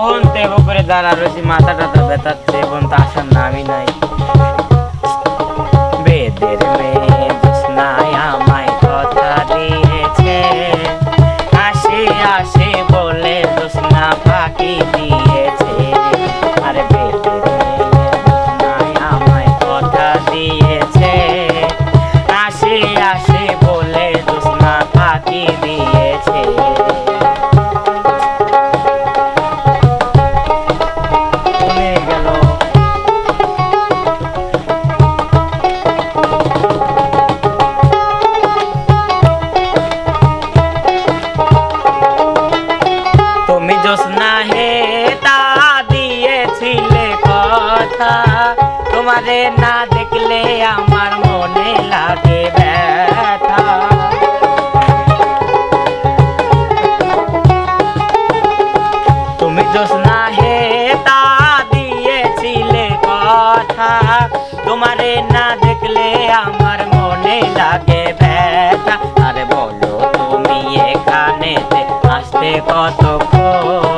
কখন দেব করে দাঁড়া রয়েছি, মাথাটা টাথা ব্যথাচ্ছে এবং তো আসার নামই নাই। বেদের মেয়ে নাই আমায় কথা দিয়েছে আসে আসে বলে দোষনা ফাঁকি দিয়ে না দেখলে আমার মনে লাগে ব্যথা। তুমি জোসনা হে তা দিয়েছিলে কথা, তোমারে না দেখলে আমার মনে লাগে ব্যথা। আরে বলো, তুমি এখানে আসতে কতক্ষণ?